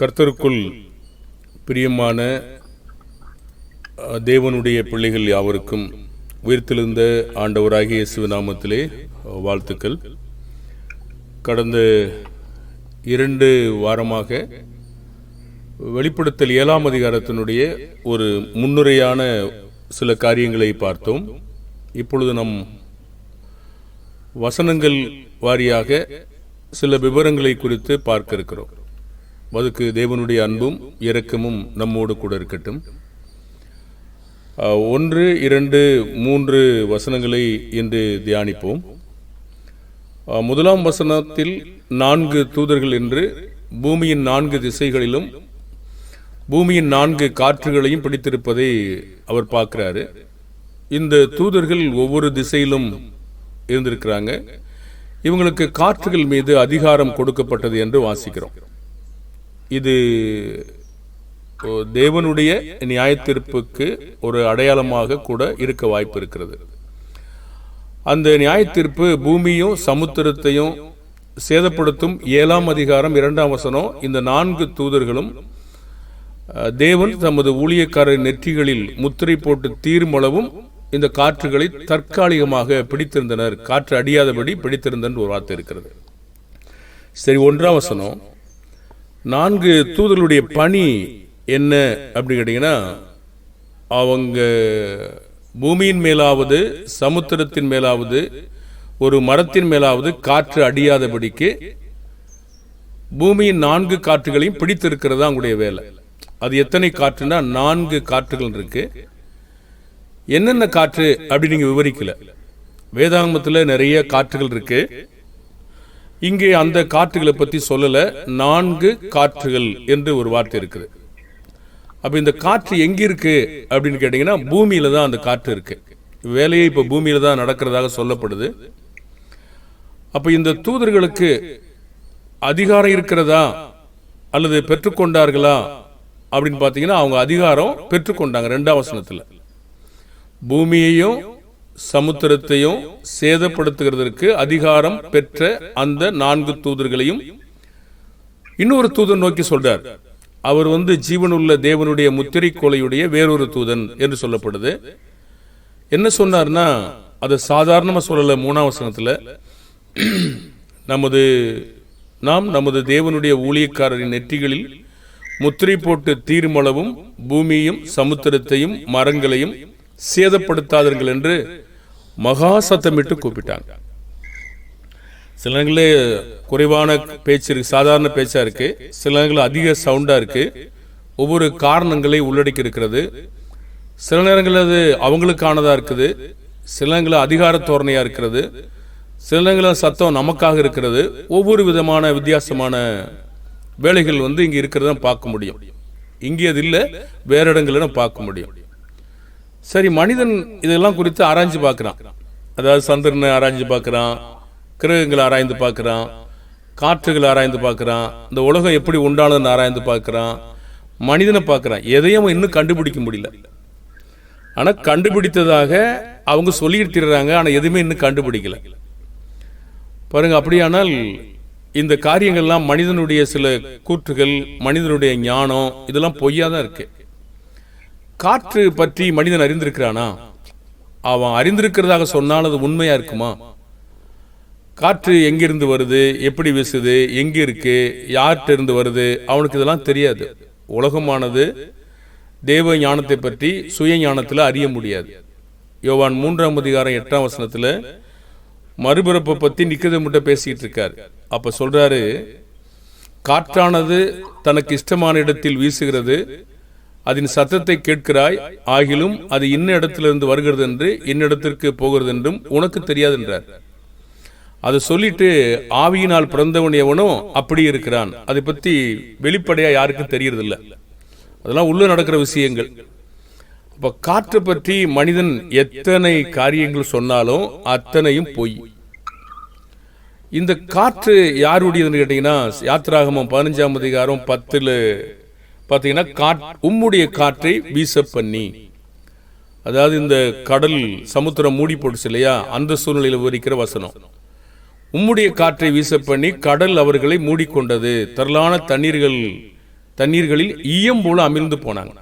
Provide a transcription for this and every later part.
கர்த்தருக்குள் பிரியமான தேவனுடைய பிள்ளைகள் யாவருக்கும் உயிர்த்தெழுந்த ஆண்டவராகிய இயேசு நாமத்திலே வாழ்த்துக்கள். கடந்த இரண்டு வாரமாக வெளிப்படுத்தல் ஏழாம் அதிகாரத்தினுடைய ஒரு முன்னுரையான சில காரியங்களை பார்த்தோம். இப்பொழுது நம் வசனங்கள் வாரியாக சில விவரங்களை குறித்து பார்க்க இருக்கிறோம். அதுக்கு தேவனுடைய அன்பும் இரக்கமும் நம்மோடு கூட இருக்கட்டும். ஒன்று இரண்டு மூன்று வசனங்களை இன்று தியானிப்போம். முதலாம் வசனத்தில் நான்கு தூதர்கள் என்று பூமியின் நான்கு திசைகளிலும் பூமியின் நான்கு காற்றுகளையும் பிடித்திருப்பதை அவர் பார்க்கிறாரு. இந்த தூதர்கள் ஒவ்வொரு திசையிலும் இருந்திருக்கிறாங்க. இவங்களுக்கு காற்றுகள் மீது அதிகாரம் கொடுக்கப்பட்டது என்று வாசிக்கிறோம். இது ஓ, தேவனுடைய நியாயத்தீர்ப்புக்கு ஒரு அடையாளமாக கூட இருக்க வாய்ப்பு இருக்கிறது அந்த நியாயத்தீர்ப்பு பூமியும் சமுத்திரத்தையும் சேதப்படுத்தும் ஏழாம் அதிகாரம் இரண்டாம் வசனம் இந்த நான்கு தூதர்களும் தேவன் தமது ஊழியக்காரர் நெற்றிகளில் முத்திரை போட்டு தீர்மளவும் இந்த காற்றுகளை தற்காலிகமாக பிடித்திருந்தனர். காற்று அடியாதபடி பிடித்திருந்தன் ஒரு வார்த்தை இருக்கிறது. சரி ஒன்றாம் வசனம். நான்கு தூதர்களுடைய பணி என்ன அப்படி கேட்டீங்கன்னா அவங்க பூமியின் மேலாவது சமுத்திரத்தின் மேலாவது ஒரு மரத்தின் மேலாவது காற்று அடியாதபடிக்கு பூமியின் நான்கு காற்றுகளையும் பிடித்திருக்கிறது அவங்களுடைய வேலை. அது எத்தனை காற்றுனா நான்கு காற்றுகள் இருக்கு. என்னென்ன காற்று அப்படி நீங்க விவரிக்கல. வேதாகமத்தில் நிறைய காற்றுகள் இருக்கு. இங்கே அந்த காற்றுகளை பற்றி சொல்லல நான்கு காற்றுகள் என்று ஒரு வார்த்தை இருக்குது. அப்போ இந்த காற்று எங்கே இருக்கு அப்படின்னு கேட்டிங்கன்னா பூமியில தான் அந்த காற்று இருக்கு. வேலையை இப்போ பூமியில தான் நடக்கிறதாக சொல்லப்படுது. அப்போ இந்த தூதர்களுக்கு அதிகாரம் இருக்கிறதா? அல்லது பெற்றுக்கொண்டார்களா அப்படின்னு பார்த்தீங்கன்னா அவங்க அதிகாரம் பெற்றுக்கொண்டாங்க ரெண்டாம் வசனத்தில். பூமியையும் சமுத்திரத்தையும் சேதப்படுத்துகிறதற்கு அதிகாரம் பெற்ற அந்த நான்கு தூதர்களையும் இன்னொரு தூதன் நோக்கி சொல்றார். அவர் வந்து ஜீவனுள்ள தேவனுடைய முத்திரை கோலையுடைய வேறொரு தூதன் என்று சொல்லப்படுது. என்ன சொன்னார்னா அதை சாதாரணமா சொல்லலை மூணாம் நமது நாம் நமது தேவனுடைய ஊழியக்காரரின் நெற்றிகளில் முத்திரை போட்டு தீர்மளவும் பூமியும் சமுத்திரத்தையும் மரங்களையும் சேதப்படுத்தாதீர்கள் என்று மகா சத்தமிட்டு கூப்பிட்டாங்க சில நேரங்களில் குறைவான பேச்சு இருக்கு சாதாரண பேச்சா இருக்கு சில நேரங்களில் அதிக சவுண்டா இருக்கு ஒவ்வொரு காரணங்களை உள்ளடக்கி இருக்கிறது சில நேரங்களில் அது அவங்களுக்கானதா இருக்குது சில நேரங்களில் அதிகார தோரணையா இருக்கிறது சில நேரங்களில் சத்தம் நமக்காக இருக்கிறது ஒவ்வொரு விதமான வித்தியாசமான வேலைகள் வந்து இங்க இருக்கிறத பார்க்க முடியும். இங்கே அது இல்லை வேற இடங்களில் பார்க்க முடியும். சரி மனிதன் இதெல்லாம் குறித்து ஆராய்ஞ்சு பார்க்குறான். அதாவது சந்திரனை ஆராய்ஞ்சு பார்க்குறான் கிரகங்களை ஆராய்ந்து பார்க்குறான் காற்றுகளை ஆராய்ந்து பார்க்குறான் இந்த உலகம் எப்படி உண்டானதுன்னு ஆராய்ந்து பார்க்குறான் மனிதனை பார்க்குறான். எதையும் அவன் இன்னும் கண்டுபிடிக்க முடியல. ஆனால் கண்டுபிடித்ததாக அவங்க சொல்லிடுத்திடுறாங்க ஆனால் எதுவுமே இன்னும் கண்டுபிடிக்கல. பாருங்க அப்படியானால் இந்த காரியங்கள்லாம் மனிதனுடைய சில கூற்றுகள் மனிதனுடைய ஞானம் இதெல்லாம் பொய்யா தான் இருக்குது காற்று பற்றி மனிதன் அறிந்திருக்கிறானா? அவன் அறிந்திருக்கிறதாக சொன்னால் அது உண்மையா இருக்குமா? காற்று எங்கிருந்து வருது? எப்படி வீசுது? எங்க இருக்கு? யார்கிட்ட இருந்து வருது? அவனுக்கு இதெல்லாம் தெரியாது. உலகமானது தேவ ஞானத்தை பற்றி சுய ஞானத்தில் அறிய முடியாது. யோவான் மூன்றாம் அதிகாரம் எட்டாம் வசனத்தில் மறுபிறப்பை பற்றி நிக்கதமுட்ட பேசிக்கிட்டு இருக்கார். அப்போ சொல்கிறாரு காற்றானது தனக்கு இஷ்டமான இடத்தில் வீசுகிறது அதன் சத்தத்தை கேட்கிறாய் ஆகிலும் அது இன்ன இடத்திலிருந்து வருகிறது என்று இன்னிடத்திற்கு போகிறது என்றும் உனக்கு தெரியாது என்றார் அதை சொல்லிட்டு ஆவியினால் பிறந்தவன் எவனோ அப்படி இருக்கிறான். அதை பற்றி வெளிப்படையாக யாருக்கும் தெரியறதில்ல. அதெல்லாம் உள்ளே நடக்கிற விஷயங்கள். இப்போ காற்று பற்றி மனிதன் எத்தனை காரியங்கள் சொன்னாலும் அத்தனையும் பொய். இந்த காற்று யாருடையதுன்னு கேட்டீங்கன்னா யாத்திராகமம் பதினஞ்சாம் அதிகாரம் பத்தில் பார்த்தீங்கன்னா காட் உம்முடைய காற்றை வீச பண்ணி அதாவது இந்த கடல் சமுத்திரம் மூடி போட்டுச்சு இல்லையா? அந்த சூழ்நிலையில் விவரிக்கிற வசனம். உம்முடைய காற்றை வீச பண்ணி கடல் அவர்களை மூடிக்கொண்டது. திரளான தண்ணீர்கள் தண்ணீர்களில் ஈயம் போல அமிழ்ந்து போனாங்க.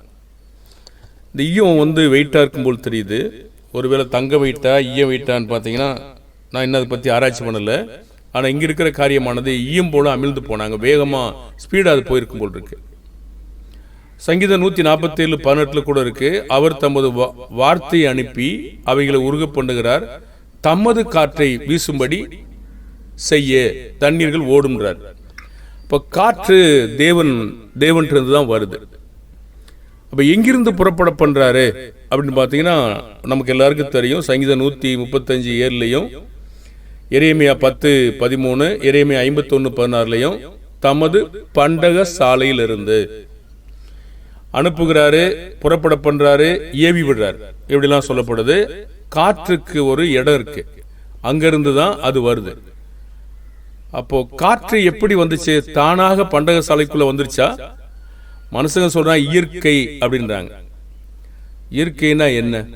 இந்த ஈயம் வந்து வெயிட்டாக இருக்கும் போல் தெரியுது. ஒருவேளை தங்க வெயிட்டா ஈயம் வெயிட்டான்னு பார்த்தீங்கன்னா நான் இன்னும் அதை பற்றி ஆராய்ச்சி பண்ணலை. ஆனால் இங்கே இருக்கிற காரியமானது ஈயம் போல அமிழ்ந்து போனாங்க. வேகமாக ஸ்பீடாக அது போயிருக்கும் போல் இருக்குது சங்கீதம் நூற்றி நாற்பத்தேழு பதினெட்டில் கூட இருக்கு. அவர் தமது வா- வார்த்தையை அனுப்பி அவைகளை உருக பண்ணுகிறார். தமது காற்றை வீசும்படி செய்ய தண்ணீர்கள் ஓடுங்கிறார் இப்போ காற்று தேவன் தேவன்றது தான் வருது. அப்போ எங்கிருந்து புறப்பட பண்றாரு? அப்படின்னு பார்த்தீங்கன்னா நமக்கு எல்லாருக்கும் தெரியும். சங்கீதம் நூற்றி முப்பத்தஞ்சு ஏழுலையும் எரேமியா பத்து பதிமூணு எரேமியா ஐம்பத்தொன்று பதினாறுலையும் தமது பண்டக சாலையிலிருந்து அனுப்புகிறாரு புறப்பட பண்றாரு ஏவி விடுறாரு. இப்படிலாம் சொல்லப்படுது. காற்றுக்கு ஒரு இடம் இருக்கு. அங்கிருந்து தான் அது வருது. அப்போ காற்று எப்படி வந்துச்சு? தானாக பண்டக சாலைக்குள்ள வந்துருச்சா? மனுஷங்க சொல்றாங்க இயற்கை அப்படின்றாங்க. இயற்கைனா என்ன?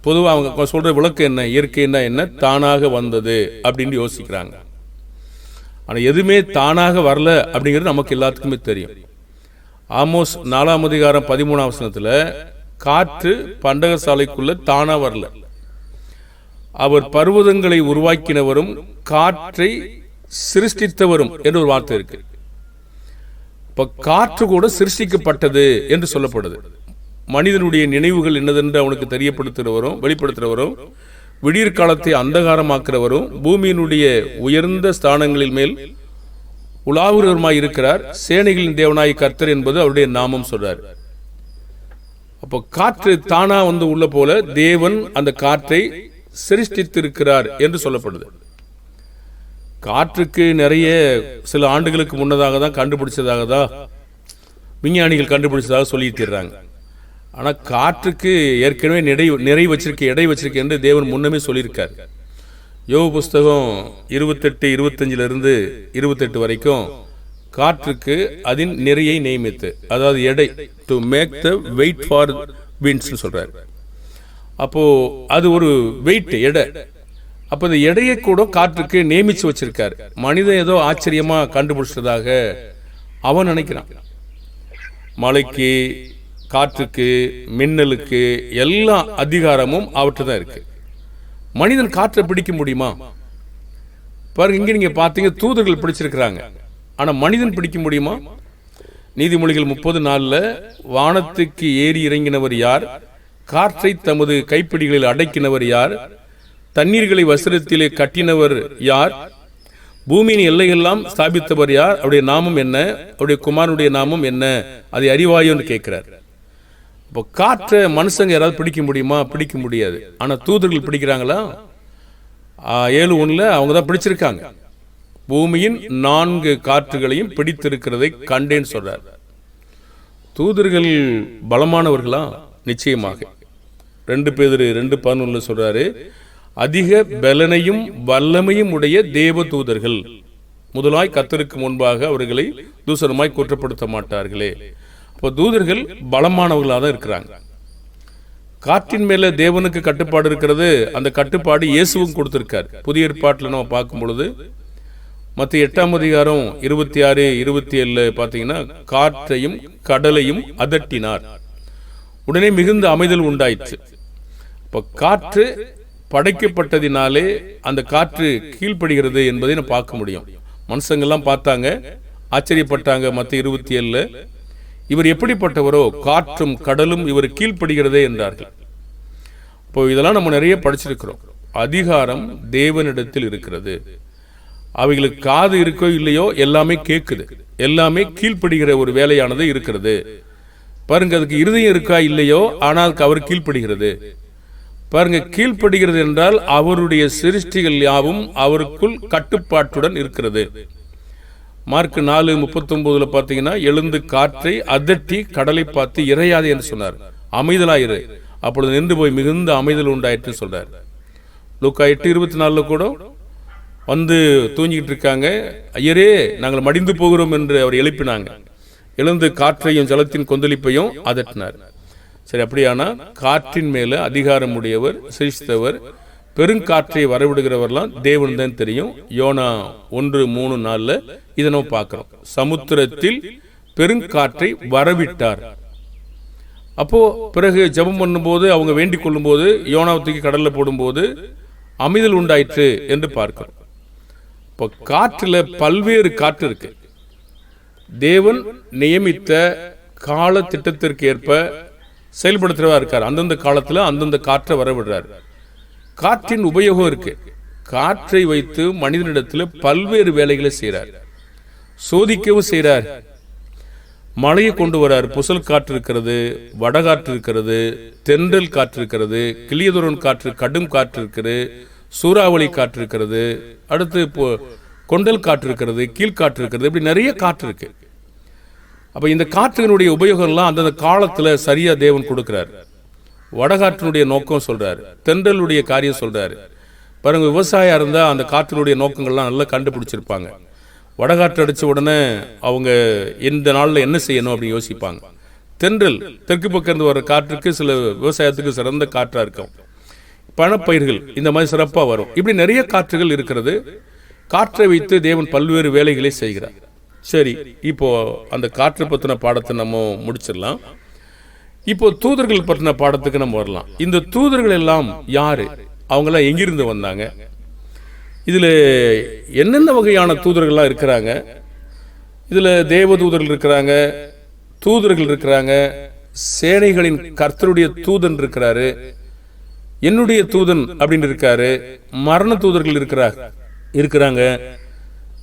பொதுவாக அவங்க சொல்ற விளக்கம் என்ன? இயற்கைனா என்ன? தானாக வந்தது அப்படின்னு யோசிக்கிறாங்க. ஆனா எதுவுமே தானாக வரல அப்படிங்கிறது நமக்கு எல்லாத்துக்குமே தெரியும். ஆமோஸ் நாலாம் அதிகாரம் பதிமூணாம் வசனத்தில் காற்று பண்டகசாலைக்குள்ள தானாக தானா வரல. அவர் பர்வதங்களை உருவாக்கினவரும் காற்றை சிருஷ்டித்தவரும் என்று ஒரு வார்த்தை இருக்கு. இப்போ காற்று கூட சிருஷ்டிக்கப்பட்டது என்று சொல்லப்படுது. மனிதனுடைய நினைவுகள் என்னதென்று அவனுக்கு தெரியப்படுத்துகிறவரும் வெளிப்படுத்துகிறவரும் விடியற்காலத்தை அந்தகாரமாக்குறவரும் பூமியினுடைய உயர்ந்த ஸ்தானங்களில் மேல் உலாவுறவருமாய் இருக்கிறார். சேனைகளின் தேவனாய் கர்த்தர் என்பது அவருடைய நாமம் சொல்றார். அப்போ காற்று தானா வந்து உள்ள போல தேவன் அந்த காற்றை சிருஷ்டித்திருக்கிறார் என்று சொல்லப்படுது. காற்றுக்கு நிறைய சில ஆண்டுகளுக்கு முன்னதாக தான் கண்டுபிடிச்சதாக தான் விஞ்ஞானிகள் கண்டுபிடிச்சதாக சொல்லிட்டுறாங்க ஆனா காற்றுக்கு ஏற்கனவே நிறை நிறை வச்சிருக்க எடை வச்சிருக்க என்று தேவன் முன்னமே சொல்லியிருக்காரு. யோக புஸ்தகம் இருபத்தெட்டு இருபத்தஞ்சிலிருந்து இருபத்தெட்டு வரைக்கும் காற்றுக்கு அதன் நிறையை நியமித்து அதாவது எடை to make the weight for winds சொல்கிறார் அப்போது அது ஒரு வெயிட் எடை. அப்போ இந்த எடையை கூட காற்றுக்கு நியமித்து வச்சிருக்காரு. மனிதன் ஏதோ ஆச்சரியமாக கண்டுபிடிச்சதாக அவன் நினைக்கிறான். மழைக்கு காற்றுக்கு மின்னலுக்கு எல்லா அதிகாரமும் அவற்றை தான் இருக்குது மனிதன் காற்றை பிடிக்க முடியுமா? பாருங்க இங்கே நீங்கள் பார்த்தீங்க தூதர்கள் பிடிச்சிருக்கிறாங்க. ஆனால் மனிதன் பிடிக்க முடியுமா? நீதிமொழிகள் முப்பது நாளில் வானத்துக்கு ஏறி இறங்கினவர் யார்? காற்றை தமது கைப்பிடிகளில் அடக்கினவர் யார்? தண்ணீர்களை வசரத்திலே கட்டினவர் யார்? பூமியின் எல்லையெல்லாம் ஸ்தாபித்தவர் யார்? அவருடைய நாமம் என்ன? அவருடைய குமாரனுடைய நாமம் என்ன? அதை அறிவாயோன்னு கேட்கிறார். இப்போ காற்றை மனுஷங்க யாராவது பிடிக்க முடியுமா? பிடிக்க முடியாது. ஆனால் தூதர்கள் பிடிக்கிறாங்களா? ஏழு ஒன்றில் அவங்க தான் பிடிச்சிருக்காங்க. பூமியின் நான்கு காற்றுகளையும் பிடித்திருக்கிறதை கண்டேன்னு சொல்கிறார் தூதர்கள் பலமானவர்களா? நிச்சயமாக. ரெண்டு பேர் ரெண்டு பதினொன்று சொல்றாரு அதிக பலனையும் வல்லமையும் உடைய தேவ தூதர்கள் முதலாய் கத்தருக்கு முன்பாக அவர்களை தூசரமாய் குற்றப்படுத்த மாட்டார்களே. இப்போ தூதர்கள் பலமானவர்களாக தான் இருக்கிறாங்க. காற்றின் மேலே தேவனுக்கு கட்டுப்பாடு இருக்கிறது அந்த கட்டுப்பாடு இயேசுவும் கொடுத்துருக்கார். புதிய ஏற்பாட்டில் நம்ம பார்க்கும் பொழுது மற்ற எட்டாம் அதிகாரம் இருபத்தி ஆறு இருபத்தி ஏழில் பார்த்தீங்கன்னா காற்றையும் கடலையும் அதட்டினார். உடனே மிகுந்த அமைதல் உண்டாயிற்று. இப்போ காற்று படைக்கப்பட்டதினாலே அந்த காற்று கீழ்ப்படுகிறது என்பதை நம்ம பார்க்க முடியும். மனுஷங்கள்லாம் பார்த்தாங்க ஆச்சரியப்பட்டாங்க மற்ற இருபத்தி ஏழில். இவர் எப்படிப்பட்டவரோ காற்றும் கடலும் இவர் கீழ்ப்படுகிறதே என்றார்கள். இப்போ இதெல்லாம் நம்ம நிறைய படிச்சிருக்கிறோம். அதிகாரம் தேவனிடத்தில் இருக்கிறது. அவைகளுக்கு காது இருக்கோ இல்லையோ எல்லாமே கேட்குது. எல்லாமே கீழ்ப்படுகிற ஒரு வேலையானது இருக்கிறது. பாருங்க அதுக்கு இருதயம் இருக்கா இல்லையோ ஆனால் அதுக்கு அவர் கீழ்ப்படுகிறது. பாருங்க கீழ்ப்படுகிறது என்றால் அவருடைய சிருஷ்டிகள் யாவும் அவருக்குள் கட்டுப்பாட்டுடன் இருக்கிறது. மார்க் நாலு முப்பத்தொன்பதுல பார்த்தீங்கன்னா எழுந்து காற்றை அதட்டி கடலை பார்த்து இறையாது என்று சொன்னார். அமைதலாயிரு. அப்பொழுது நின்று போய் மிகுந்த அமைதல் உண்டாயிற்று சொல்றார். லூக்கா எட்டு இருபத்தி நாலுல கூட வந்து தூங்கிக்கிட்டு இருக்காங்க. ஐயரே நாங்கள் மடிந்து போகிறோம் என்று அவர் எழுப்பினாங்க. எழுந்து காற்றையும் ஜலத்தின் கொந்தளிப்பையும் அதட்டினார். சரி அப்படியானா காற்றின் மேல அதிகாரம் உடையவர் சிரித்தவர் பெருங்காற்றை வரவிடுகிறவர்லாம் தேவன் தான் தெரியும். யோனா ஒன்று மூணு நாளில் இதை நம்ம பார்க்குறோம். சமுத்திரத்தில் பெருங்காற்றை வரவிட்டார். அப்போ பிறகு ஜெபம் பண்ணும்போது அவங்க வேண்டிக் கொள்ளும்போது யோனாவத்துக்கு கடலில் கடல்ல போடும்போது அமைதல் உண்டாயிற்று என்று பார்க்கிறோம். இப்போ காற்றுல பல்வேறு காற்று இருக்கு. தேவன் நியமித்த கால திட்டத்திற்கு ஏற்ப செயல்படுத்துறவா இருக்கார். அந்தந்த காலத்துல அந்தந்த காற்றை வரவிடுறார். காற்றின் உபயோகம் இருக்கு. காற்றை வைத்து மனிதனிடத்தில் பல்வேறு வேலைகளை செய்கிறார் சோதிக்கவும் செய்கிறார். மழையை கொண்டு வரார். புசல் காற்று இருக்கிறது வடகாற்று இருக்கிறது தென்றல் காற்று இருக்கிறது கிளியதுரன் காற்று கடும் காற்று இருக்கிறது சூறாவளி காற்று இருக்கிறது அடுத்து இப்போ கொண்டல் காற்று இருக்கிறது கீழ்காற்று இருக்கிறது இப்படி நிறைய காற்று இருக்கு. அப்போ இந்த காற்றுனுடைய உபயோகம்லாம் அந்தந்த காலத்தில் சரியாக தேவன் கொடுக்குறார். வடகாற்றினுடைய நோக்கம் சொல்கிறார் தென்றலுடைய காரியம் சொல்கிறார் பாருங்க விவசாயம் இருந்தால் அந்த காற்றினுடைய நோக்கங்கள்லாம் நல்லா கண்டுபிடிச்சிருப்பாங்க. வடகாற்று அடித்த உடனே அவங்க இந்த நாளில் என்ன செய்யணும் அப்படின்னு யோசிப்பாங்க. தென்றல் தெற்கு பக்கம் இருந்து வர காற்றுக்கு சில விவசாயத்துக்கு சிறந்த காற்றாக இருக்கும். பணப்பயிர்கள் இந்த மாதிரி சிறப்பாக வரும். இப்படி நிறைய காற்றுகள் இருக்கிறது. காற்றை வைத்து தேவன் பல்வேறு வேலைகளை செய்கிறார். சரி இப்போ அந்த காற்றை பற்றின பாடத்தை நம்ம முடிச்சிடலாம். இப்போ தூதர்கள் பற்றின பாடத்துக்கு நம்ம வரலாம். இந்த தூதர்கள் எல்லாம் யாரு? அவங்களாம் எங்கிருந்து வந்தாங்க? இதில் என்னென்ன வகையான தூதர்கள்லாம் இருக்கிறாங்க? இதில் தேவ தூதர்கள் இருக்கிறாங்க தூதர்கள் இருக்கிறாங்க சேனைகளின் கர்த்தருடைய தூதன் இருக்கிறாரு என்னுடைய தூதன் அப்படின்னு இருக்காரு மரண தூதர்கள் இருக்கிறார் இருக்கிறாங்க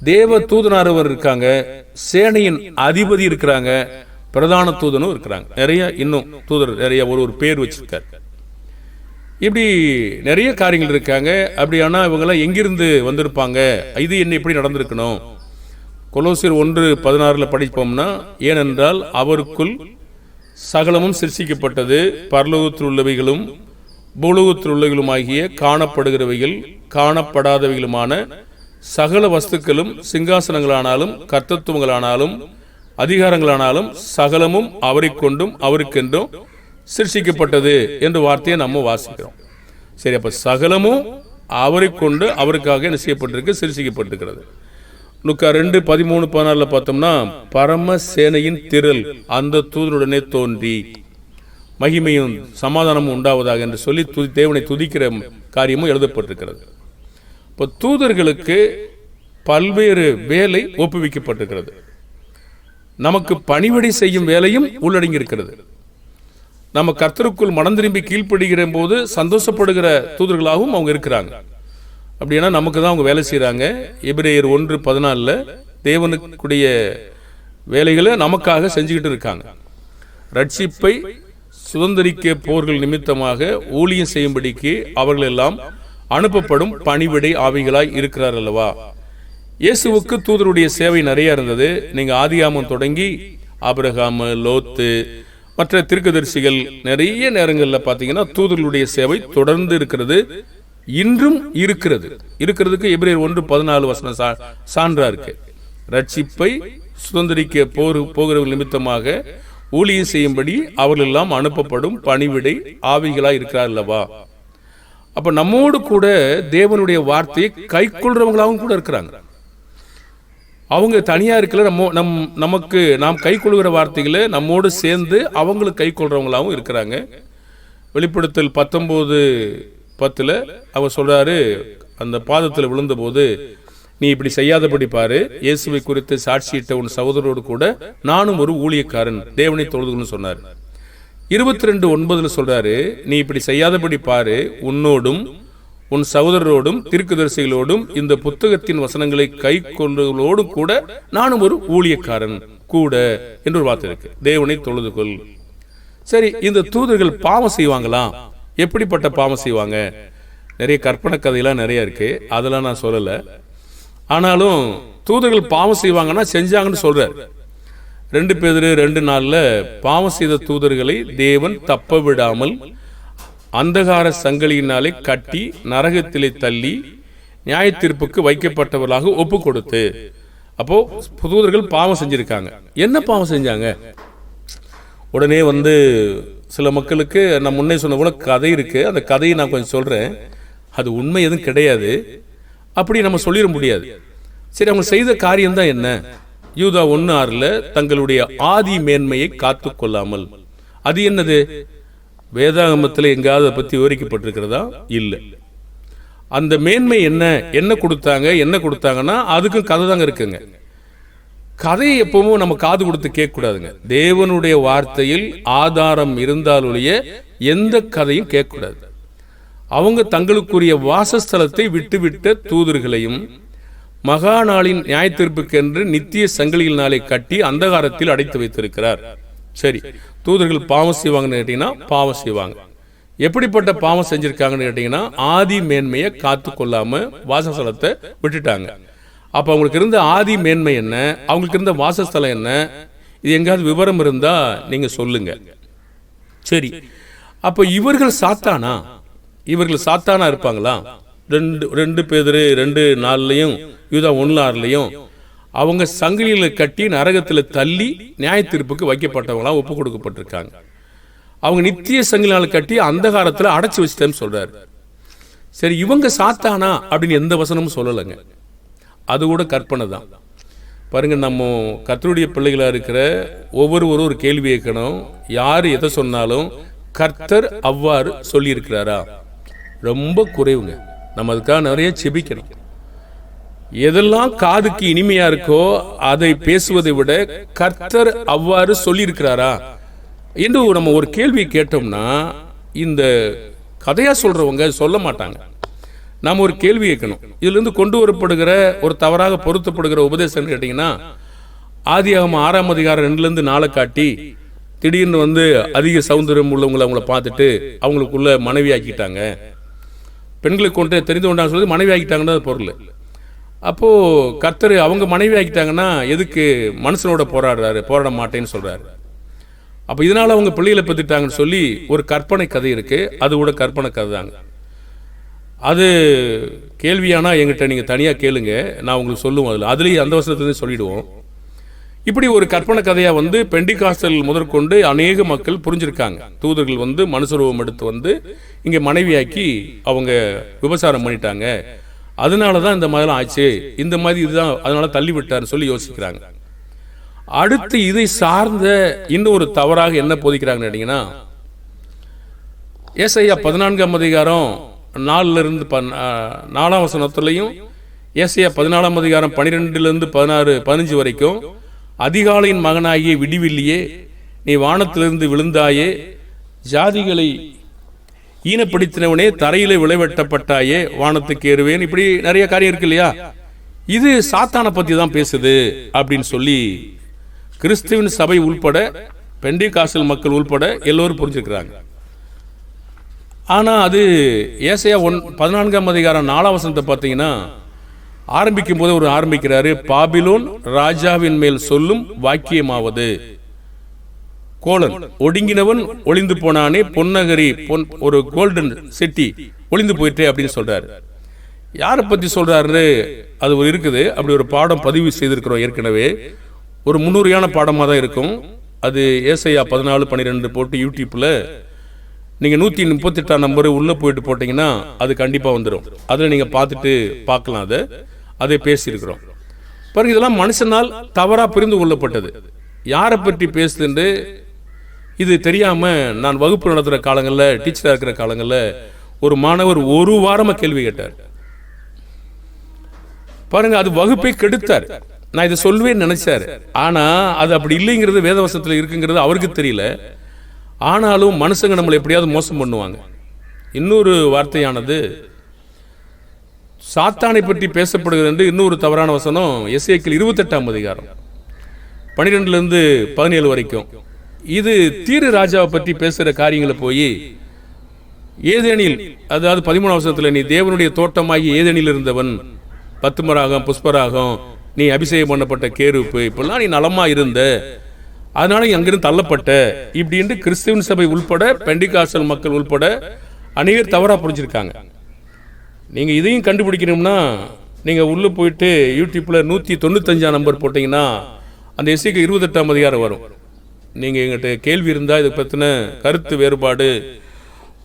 தேவ தூதனாரவர் இருக்காங்க சேனையின் அதிபதி இருக்கிறாங்க பிரதான தூதனும் இருக்கிறாங்க. நிறைய இன்னும் தூதர் நிறைய ஒரு ஒரு பேர் வச்சிருக்காரு. இப்படி நிறைய காரியங்கள் இருக்காங்க. அப்படியானா இவங்கெல்லாம் எங்கிருந்து வந்திருப்பாங்க? இது என்ன இப்படி நடந்திருக்கணும்? கொலோசியர் ஒன்று பதினாறில் படிப்போம்னா ஏனென்றால் அவருக்குள் சகலமும் சிருஷிக்கப்பட்டது பரலோகத்தில் உள்ளவைகளும் பூலோகத்தில் உள்ளவைகளுமாகிய காணப்படுகிறவைகள் காணப்படாதவைகளுமான சகல வஸ்துக்களும் சிங்காசனங்களானாலும் கர்த்தத்துவங்களானாலும் அதிகாரங்களானாலும் சகலமும் அவரை கொண்டும் அவருக்கென்றும் சிருஷ்டிக்கப்பட்டது என்ற வார்த்தையை நம்ம வாசிக்கிறோம். சரி அப்போ சகலமும் அவரை கொண்டு அவருக்காக என்ன செய்யப்பட்டிருக்கு? சிருஷ்டிக்கப்பட்டிருக்கிறது. லுக்கா ரெண்டு பதிமூணு பதினாலில் பார்த்தோம்னா பரம சேனையின் திரள் அந்த தூதருடனே தோன்றி மகிமையும் சமாதானமும் உண்டாவதாக என்று சொல்லி துதி தேவனை துதிக்கிற காரியமும் எழுதப்பட்டிருக்கிறது. இப்போ தூதர்களுக்கு பல்வேறு வேலை ஒப்புவிக்கப்பட்டிருக்கிறது. நமக்கு பணிவடை செய்யும் வேலையும் உள்ளடங்கி இருக்கிறது நம்ம கர்த்தருக்குள் மனம் திரும்பி கீழ்ப்படுகிற போது சந்தோஷப்படுகிற தூதர்களாகவும் அவங்க இருக்கிறாங்க. அப்படின்னா நமக்கு தான் அவங்க வேலை செய்கிறாங்க எபிரேயர் ஒன்று பதினாலில் தேவனுக்குடைய வேலைகளை நமக்காக செஞ்சுக்கிட்டு இருக்காங்க. ரட்சிப்பை சுதந்திரிக்க போர்கள் நிமித்தமாக ஊழியம் செய்யும்படிக்கு அவர்கள் எல்லாம் அனுப்பப்படும் பணிவிடை ஆவிகளாய் இருக்கிறார் அல்லவா? இயேசுவுக்கு தூதருடைய சேவை நிறைய இருந்தது. நீங்கள் ஆதியாமம் தொடங்கி ஆபிரகாமு லோத்து மற்ற திருக்கதரிசிகள் நிறைய நேரங்களில் பார்த்தீங்கன்னா தூதர்களுடைய சேவை தொடர்ந்து இருக்கிறது. இன்றும் இருக்கிறது. இருக்கிறதுக்கு எப்ரேர் ஒன்று பதினாலு வசனம் சா- சான்றா இருக்கு. ரட்சிப்பை சுதந்திரிக்க போர் போகிறவர்கள் நிமித்தமாக ஊழியம் செய்யும்படி அவர்கள் எல்லாம் அனுப்பப்படும் பணிவிடை ஆவிகளாக இருக்கிறார் அல்லவா அப்போ நம்மோடு கூட தேவனுடைய வார்த்தையை கை கொள்றவங்களாகவும் கூட இருக்கிறாங்க. அவங்க தனியாக இருக்கல நம்ம நம் நமக்கு நாம் கை கொள்கிற வார்த்தைகளை நம்மோடு சேர்ந்து அவங்களுக்கு கை கொள்கிறவங்களாகவும் இருக்கிறாங்க. வெளிப்படுத்தல் பத்தொம்போது பத்தில் அவர் சொல்கிறாரு அந்த பாதத்தில் விழுந்தபோது நீ இப்படி செய்யாதபடி பாரு. இயேசுவை குறித்து சாட்சியிட்ட உன் சகோதரோடு கூட நானும் ஒரு ஊழியக்காரன். தேவனை தொழுதுன்னு சொன்னார். இருபத்தி ரெண்டு ஒன்பதில் சொல்கிறாரு நீ இப்படி செய்யாதபடி பாரு. உன்னோடும் உன் சகோதரரோடும் தீர்க்கதரிசிகளோடும் இந்த புத்தகத்தின் வசனங்களை கை கொண்டவர்களோடும் கூட நானும் ஒரு ஊழியக்காரன் கூட என்று ஒரு வார்த்தை இருக்கு. தேவனை தொழுது கொள். சரி இந்த தூதர்கள் பாவம் செய்வாங்களா? எப்படிப்பட்ட பாவம் செய்வாங்க? நிறைய கற்பனை கதையெல்லாம் நிறைய இருக்கு. அதெல்லாம் நான் சொல்லல. ஆனாலும் தூதர்கள் பாவம் செய்வாங்கன்னா செஞ்சாங்கன்னு சொல்றார். ரெண்டு பேர் ரெண்டு நாள்ல பாவம் செய்த தூதர்களை தேவன் தப்ப விடாமல் அந்தகார சங்கிலியினாலே கட்டி நரகத்திலே தள்ளி நியாய தீர்ப்புக்கு வைக்கப்பட்டவர்களாக ஒப்பு கொடுத்து அப்போ புதூதர்கள் பாவம் செஞ்சிருக்காங்க. என்ன பாவம் செஞ்சாங்க? உடனே வந்து சில மக்களுக்கு நான் முன்னே சொன்ன கூட கதை இருக்கு. அந்த கதையை நான் கொஞ்சம் சொல்றேன். அது உண்மை எதுவும் கிடையாது. அப்படி நம்ம சொல்லிட முடியாது. சரி அவங்க செய்த காரியம் தான் என்ன? யூதா ஒன்னு ஆறுல தங்களுடைய ஆதி மேன்மையை காத்து கொள்ளாமல் அது என்னது? வேதாகமத்தில் எங்காவது அதை விவரிக்கப்பட்டிருக்கிறதா? இல்லை. அந்த மேன்மை என்ன? என்ன கொடுத்தாங்க? என்ன கொடுத்தாங்கன்னா அதுக்கும் கதை தாங்க இருக்குங்க. கதையை எப்பவும் நம்ம காது கொடுத்து கேட்கக்கூடாதுங்க. தேவனுடைய வார்த்தையில் ஆதாரம் இருந்தாலுடைய எந்த கதையும் கேட்கக்கூடாது. அவங்க தங்களுக்குரிய வாசஸ்தலத்தை விட்டுவிட்ட தூதர்களையும் மகா நாளின் நியாயத்தீர்ப்புக்கென்று நித்திய சங்கிலியில் நாளை கட்டி அந்தகாரத்தில் அடைத்து வைத்திருக்கிறார். சரி. தூதர்கள் பாவம் செய்வாங்கன்னு கேட்டிங்கன்னா பாவம் செய்வாங்க. எப்படிப்பட்ட பாவம் செஞ்சுருக்காங்கன்னு கேட்டிங்கன்னா ஆதி மேன்மையை காத்து கொள்ளாமல் வாசஸ்தலத்தை விட்டுட்டாங்க. அப்போ அவங்களுக்கு இருந்த ஆதி மேன்மை என்ன? அவங்களுக்கு இருந்த வாசஸ்தலம் என்ன? இது எங்கேயாவது விவரம் இருந்தால் நீங்கள் சொல்லுங்க. சரி. அப்போ இவர்கள் சாத்தானா? இவர்கள் சாத்தானா இருப்பாங்களா? ரெண்டு ரெண்டு பேர் ரெண்டு நாள்லயும் யூதா ஒன்று ஆறுலையும் அவங்க சங்கிலியில் கட்டி நரகத்தில் தள்ளி நியாய தீர்ப்புக்கு வைக்கப்பட்டவங்களாம் ஒப்பு கொடுக்கப்பட்டிருக்காங்க. அவங்க நித்திய சங்கிலால் கட்டி அந்த காலத்தில் அடைச்சி வச்சிட்டேன்னு சொல்றாரு. சரி இவங்க சாத்தானா அப்படின்னு எந்த வசனமும் சொல்லலைங்க. அது கூட கற்பனை தான். பாருங்க நம்ம கர்த்தருடைய பிள்ளைகளாக இருக்கிற ஒவ்வொருவரும் ஒரு கேள்வி கேட்கணும். யார் எதை சொன்னாலும் கர்த்தர் அவ்வாறு சொல்லியிருக்கிறாரா? ரொம்ப குறைவுங்க. நம்ம அதுக்காக நிறைய செபிக்கணும். எதெல்லாம் காதுக்கு இனிமையா இருக்கோ அதை பேசுவதை விட கர்த்தர் அவ்வாறு சொல்லியிருக்கிறாரா? என்று நம்ம ஒரு கேள்வி கேட்டோம்னா இந்த கதையா சொல்றவங்க சொல்ல மாட்டாங்க. நாம் ஒரு கேள்வி கேட்கணும். இதுலேருந்து கொண்டு வரப்படுகிற ஒரு தவறாக பொருத்தப்படுகிற உபதேசம் ஆதி ஆதியாகம ஆறாம் அதிகாரம் ரெண்டுலேருந்து நாளை காட்டி திடீர்னு வந்து அதிக சௌந்தரியம் உள்ளவங்களை அவங்கள பார்த்துட்டு அவங்களுக்குள்ள மனைவி ஆக்கிட்டாங்க பெண்களுக்கு கொண்டு தெரிந்து கொண்டாங்க சொல்லி மனைவி ஆக்கிட்டாங்கன்னு பொருள். அப்போது கர்த்தர் அவங்க மனைவி ஆக்கிட்டாங்கன்னா எதுக்கு மனுஷனோட போராடுறாரு? போராட மாட்டேன்னு சொல்கிறாரு அப்போ இதனால் அவங்க பிள்ளைகளை பெற்றுட்டாங்கன்னு சொல்லி ஒரு கற்பனை கதை இருக்குது அது கூட கற்பனை கதை தாங்க. அது கேள்வியானா எங்கிட்ட நீங்கள் தனியாக கேளுங்க. நான் உங்களுக்கு சொல்லுவோம் அதில். அதுலேயும் அந்த வருஷத்துலேருந்து சொல்லிடுவோம். இப்படி ஒரு கற்பனை கதையாக வந்து பெண்டிகாஸ்டல் முதற்கொண்டு அநேக மக்கள் புரிஞ்சிருக்காங்க. தூதர்கள் வந்து மனுஷரூபம் எடுத்து வந்து இங்கே மனைவியாக்கி அவங்க விபசாரம் பண்ணிட்டாங்க. அதனால தான் இந்த மாதிரிலாம் ஆச்சு. இந்த மாதிரி இதுதான் அதனால தள்ளிவிட்டாருன்னு சொல்லி யோசிக்கிறாங்க. அடுத்து இதை சார்ந்த இன்னொரு தவறாக என்ன போதிக்கிறாங்கன்னு கேட்டீங்கன்னா ஏசையா பதினான்காம் அதிகாரம் நாலுலேருந்து பன்- நாலாம் வசனத்துலையும் ஏசையா பதினாலாம் அதிகாரம் பன்னிரெண்டுலேருந்து பதினாறு பதினஞ்சு வரைக்கும் அதிகாலையின் மகனாகிய விடிவில்லியே நீ வானத்திலிருந்து விழுந்தாயே ஜாதிகளை ஈனப்படுத்தினவனே தரையிலே விளைவெட்டப்பட்டாயே வானத்துக்கு ஏறுவேன். இப்படி நிறைய காரியம் இருக்கு இல்லையா? இது சாத்தானை பத்தி தான் பேசுது அப்படின்னு சொல்லி கிறிஸ்துவின் சபை உள்பட பெண்டி காசல் மக்கள் உள்பட எல்லோரும் புரிஞ்சுக்கிறாங்க ஆனால் அது ஏசையா ஒன் பதினான்காம் அதிகாரம் நாலாவசனத்தை பார்த்தீங்கன்னா ஆரம்பிக்கும் போது ஒரு ஆரம்பிக்கிறாரு பாபிலோன் ராஜாவின் மேல் சொல்லும் வாக்கியமாவது. கோலன் ஒடுங்கினவன் ஒளிந்து போனானே பொன்னகரி பொன் ஒரு கோல்டன் சிட்டி ஒளிந்து போயிட்டே அப்படின்னு சொல்றாரு. யாரை பற்றி சொல்றாரு அது ஒரு இருக்குது. அப்படி ஒரு பாடம் பதிவு செய்திருக்கிறோம் ஏற்கனவே. ஒரு முன்னுரையான பாடமாக தான் இருக்கும். அது ஏசையா பதினாலு பன்னிரெண்டு போட்டு யூடியூப்பில் நீங்கள் நூற்றி முப்பத்தெட்டாம் நம்பர் உள்ளே போயிட்டு போட்டிங்கன்னா அது கண்டிப்பாக வந்துடும் அதில் நீங்கள் பார்த்துட்டு பார்க்கலாம் அதை. அதை பேசியிருக்கிறோம். பிறகு இதெல்லாம் மனுஷனால் தவறாக புரிந்து கொள்ளப்பட்டது. யாரை பற்றி பேசுதுன்னு இது தெரியாமல் நான் வகுப்பு நடத்துகிற காலங்களில் டீச்சராக இருக்கிற காலங்களில் ஒரு மாணவர் ஒரு வாரமாக கேள்வி கேட்டார். பாருங்க அது வகுப்பை கெடுத்தார். நான் இதை சொல்வேன்னு நினைச்சார். ஆனால் அது அப்படி இல்லைங்கிறது வேதவசத்தில் இருக்குங்கிறது அவருக்கு தெரியல. ஆனாலும் மனுஷங்க நம்மளை எப்படியாவது மோசம் பண்ணுவாங்க. இன்னொரு வார்த்தையானது சாத்தானை பற்றி பேசப்படுகிறது என்று இன்னொரு தவறான வசனம் எஸ்ஏக்கில் இருபத்தெட்டாம் அதிகாரம் பன்னிரெண்டுலேருந்து பதினேழு வரைக்கும். இது தீரு ராஜாவை பற்றி பேசுகிற காரியங்களை போய் ஏதேனில் அதாவது பதிமூணாம் வருஷத்தில் நீ தேவனுடைய தோட்டமாகி ஏதேனில் இருந்தவன் பத்துமராகம் புஷ்பராகம் நீ அபிஷேகம் பண்ணப்பட்ட கேருப்பு இப்பெல்லாம் நீ நலமாக இருந்த அதனால நீ அங்கிருந்து தள்ளப்பட்ட இப்படின்ட்டு கிறிஸ்தவன் சபை உள்பட பெண்டிகாசல் மக்கள் உள்பட அநேகர் தவறாக புரிஞ்சிருக்காங்க. நீங்கள் இதையும் கண்டுபிடிக்கணும்னா நீங்கள் உள்ளே போயிட்டு யூடியூப்பில் நூற்றி தொண்ணூத்தஞ்சாம் நம்பர் போட்டிங்கன்னா அந்த எஸ்சிக்கு இருபத்தெட்டாம் அதிகாரம் வரும். நீங்கள் எங்கிட்ட கேள்வி இருந்தால் இதை பற்றின கருத்து வேறுபாடு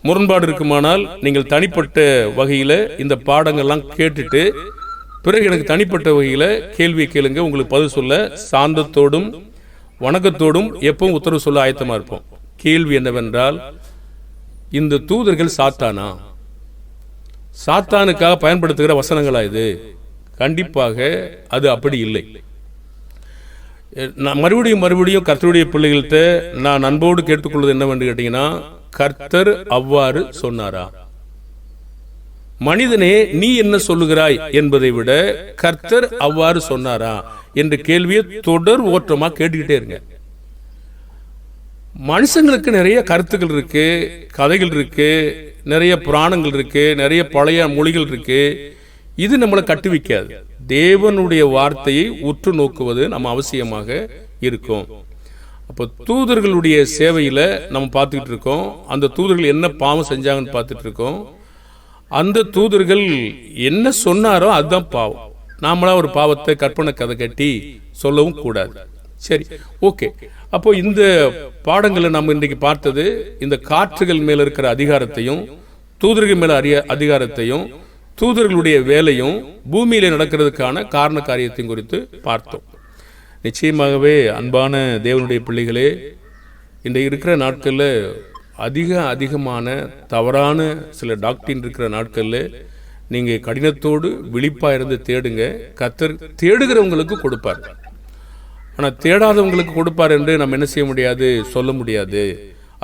முரண்பாடு இருக்குமானால் நீங்கள் தனிப்பட்ட வகையில் இந்த பாடங்கள்லாம் கேட்டுட்டு பிறகு எனக்கு தனிப்பட்ட வகையில் கேள்வி கேளுங்க உங்களுக்கு பதில் சொல்ல சாந்தத்தோடும் வணக்கத்தோடும் எப்பவும் உத்தரவு சொல்ல ஆயத்தமாக இருப்போம். கேள்வி என்னவென்றால் இந்த தூதர்கள் சாத்தானா? சாத்தானுக்காக பயன்படுத்துகிற வசனங்களா இது? கண்டிப்பாக அது அப்படி இல்லை. நான் மறுபடியும் மறுபடியும் கர்த்தருடைய பிள்ளைகள்கிட்ட நான் அன்போடு கேட்டுக்கொள்வது என்னவென்று கேட்டீங்கன்னா கர்த்தர் அவ்வாறு சொன்னாரா? மனிதனே நீ என்ன சொல்லுகிறாய் என்பதை விட கர்த்தர் அவ்வாறு சொன்னாரா என்ற கேள்வியை தொடர் ஓட்டமா கேட்டுக்கிட்டே இருங்க. மனுஷங்களுக்கு நிறைய கருத்துக்கள் இருக்கு கதைகள் இருக்கு நிறைய புராணங்கள் இருக்கு நிறைய பழைய மொழிகள் இருக்கு. இது நம்மளை கட்டுவிக்காது. தேவனுடைய வார்த்தையை உற்று நோக்குவது நம்ம அவசியமாக இருக்கும். அப்போ தூதர்களுடைய சேவையில் நம்ம பார்த்துக்கிட்டு இருக்கோம். அந்த தூதர்கள் என்ன பாவம் செஞ்சாங்கன்னு பார்த்துட்டு இருக்கோம். அந்த தூதர்கள் என்ன சொன்னாரோ அதுதான் பாவம். நாமளாக ஒரு பாவத்தை கற்பனை கதை கட்டி சொல்லவும் கூடாது. சரி ஓகே. அப்போ இந்த பாடங்களை நம்ம இன்றைக்கு பார்த்தது இந்த காற்றுகள் மேல இருக்கிற அதிகாரத்தையும் தூதர்கள் மேல அறிய அதிகாரத்தையும் தூதர்களுடைய வேலையும் பூமியில் நடக்கிறதுக்கான காரண காரியத்தையும் குறித்து பார்த்தோம். நிச்சயமாகவே அன்பான தேவனுடைய பிள்ளைகளே இன்றைக்கு இருக்கிற நாட்களில் அதிக அதிகமான தவறான சில டாக்டின் இருக்கிற நாட்களில் நீங்கள் கடினத்தோடு விழிப்பாக இருந்து தேடுங்க. கத்தர் தேடுகிறவங்களுக்கு கொடுப்பார். ஆனால் தேடாதவங்களுக்கு கொடுப்பார் என்று நம்ம என்ன செய்ய முடியாது? சொல்ல முடியாது.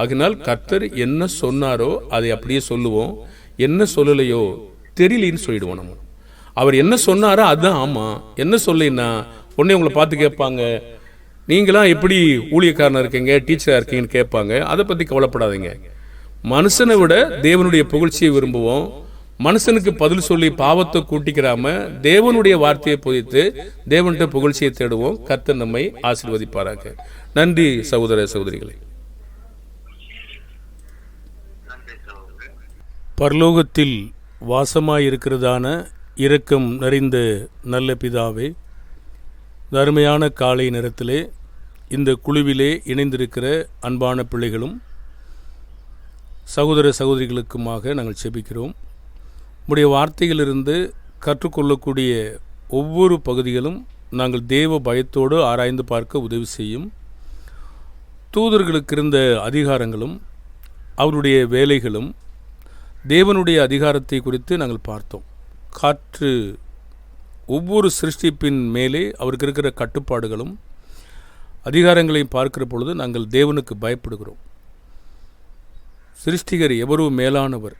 அதனால் கத்தர் என்ன சொன்னாரோ அதை அப்படியே சொல்லுவோம். என்ன சொல்லலையோ தெரியலன்னு சொல்லிடுவோம் நம்ம. அவர் என்ன சொன்னாரோ அதுதான் ஆமாம் என்ன சொல்லினா உடனே உங்களை பார்த்து கேட்பாங்க. நீங்களாம் எப்படி ஊழியக்காரனா இருக்கீங்க டீச்சராக இருக்கீங்கன்னு கேட்பாங்க. அதை பற்றி கவலைப்படாதீங்க. மனுஷனை விட தேவனுடைய புகழ்ச்சியை விரும்புவோம். மனுஷனுக்கு பதில் சொல்லி பாவத்தை கூட்டிக்கிறாம தேவனுடைய வார்த்தையை பொதித்து தேவன்கிட்ட புகழ்ச்சியை தேடுவோம். கர்த்தர் நம்மை ஆசீர்வதிப்பாராக. நன்றி சகோதர சகோதரிகளே. பரலோகத்தில் வாசமாயிருக்கிறதான இரக்கம் நிறைந்த நல்ல பிதாவே தருமையான அருமையான காலை நேரத்திலே இந்த குழுவிலே இணைந்திருக்கிற அன்பான பிள்ளைகளும் சகோதர சகோதரிகளுக்குமாக நாங்கள் செபிக்கிறோம். உடைய வார்த்தைகளிலிருந்து கற்றுக்கொள்ளக்கூடிய ஒவ்வொரு பகுதிகளும் நாங்கள் தேவ பயத்தோடு ஆராய்ந்து பார்க்க உதவி செய்யும். தூதர்களுக்கு இருந்த அதிகாரங்களும் அவருடைய வேலைகளும் தேவனுடைய அதிகாரத்தை குறித்து நாங்கள் பார்த்தோம். காற்று ஒவ்வொரு சிருஷ்டிப்பின் மேலே அவருக்கு இருக்கிற கட்டுப்பாடுகளும் அதிகாரங்களையும் பார்க்கிற பொழுது நாங்கள் தேவனுக்கு பயப்படுகிறோம். சிருஷ்டிகர் எவரும் மேலானவர்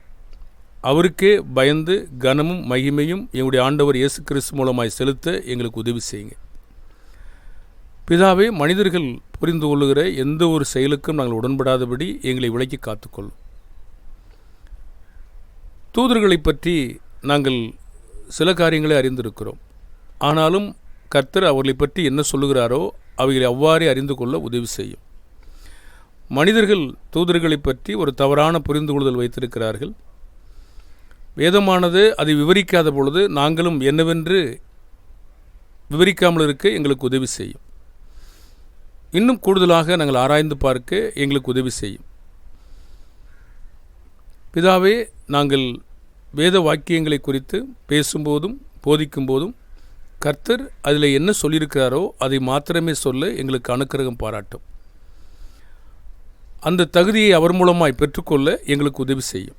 அவருக்கே பயந்து கனமும் மகிமையும் எங்களுடைய ஆண்டவர் இயேசு கிறிஸ்து மூலமாய் செலுத்த எங்களுக்கு உதவி செய்யுங்க. பிதாவே மனிதர்கள் புரிந்து கொள்ளுகிற எந்த ஒரு செயலுக்கும் நாங்கள் உடன்படாதபடி எங்களை விலக்கி காத்துக்கொள்ளும். தூதர்களை பற்றி நாங்கள் சில காரியங்களை அறிந்திருக்கிறோம். ஆனாலும் கர்த்தர் அவர்களை பற்றி என்ன சொல்லுகிறாரோ அவைகளை அவ்வாறே அறிந்து கொள்ள உதவி செய்யும். மனிதர்கள் தூதர்களை பற்றி ஒரு தவறான புரிந்து கொள்ளுதல் வைத்திருக்கிறார்கள். வேதமானது அதை விவரிக்காத பொழுது நாங்களும் என்னவென்று விவரிக்காமல் இருக்க எங்களுக்கு உதவி செய்யும். இன்னும் கூடுதலாக நாங்கள் ஆராய்ந்து பார்க்க எங்களுக்கு உதவி செய்யும். பிதாவே நாங்கள் வேத வாக்கியங்களை குறித்து பேசும்போதும் போதிக்கும் போதும் கர்த்தர் அதில் என்ன சொல்லியிருக்கிறாரோ அதை மாத்திரமே சொல்ல எங்களுக்கு அனுக்கிரகம் பாராட்டும். அந்த தகுதியை அவர் மூலமாய் பெற்றுக்கொள்ள எங்களுக்கு உதவி செய்யும்.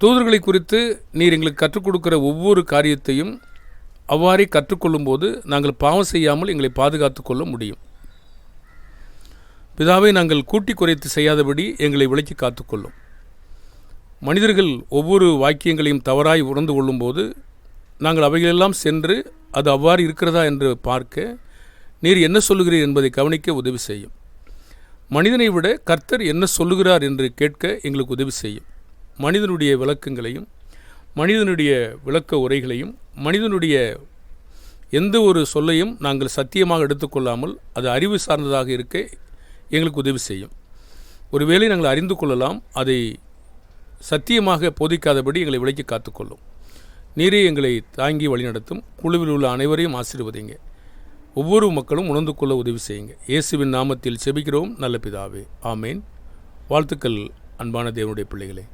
தூதர்களை குறித்து நீர் எங்களுக்கு கற்றுக் கொடுக்கிற ஒவ்வொரு காரியத்தையும் அவ்வாறே கற்றுக்கொள்ளும்போது நாங்கள் பாவம் செய்யாமல் எங்களை பாதுகாத்து கொள்ள முடியும். பிதாவை நாங்கள் கூட்டி குறைத்து செய்யாதபடி எங்களை விலக்கி காத்துக்கொள்ளும். மனிதர்கள் ஒவ்வொரு வாக்கியங்களையும் தவறாய் உணர்ந்து கொள்ளும்போது நாங்கள் அவைகளெல்லாம் சென்று அது அவ்வாறு இருக்கிறதா என்று பார்க்க நீர் என்ன சொல்லுகிறீர் என்பதை கவனிக்க உதவி செய்யும். மனிதனை விட கர்த்தர் என்ன சொல்லுகிறார் என்று கேட்க எங்களுக்கு உதவி செய்யும். மனிதனுடைய விளக்கங்களையும் மனிதனுடைய விளக்க உரைகளையும் மனிதனுடைய எந்த ஒரு சொல்லையும் நாங்கள் சத்தியமாக எடுத்துக்கொள்ளாமல் அது அறிவு சார்ந்ததாக இருக்க எங்களுக்கு உதவி செய்யும். ஒருவேளை நாங்கள் அறிந்து கொள்ளலாம் அதை சத்தியமாக போதிக்காதபடி எங்களை விலக்கி காத்துக்கொள்ளும். நீரே எங்களை தாங்கி வழிநடத்தும். குழுவில் உள்ள அனைவரையும் ஆசீர்வதிங்க. ஒவ்வொரு மக்களும் உணர்ந்து கொள்ள உதவி செய்யுங்க. இயேசுவின் நாமத்தில் செபிக்கிறோம். நல்ல பிதாவே. ஆமேன். வாழ்த்துக்கள் அன்பான தேவனுடைய பிள்ளைகளே.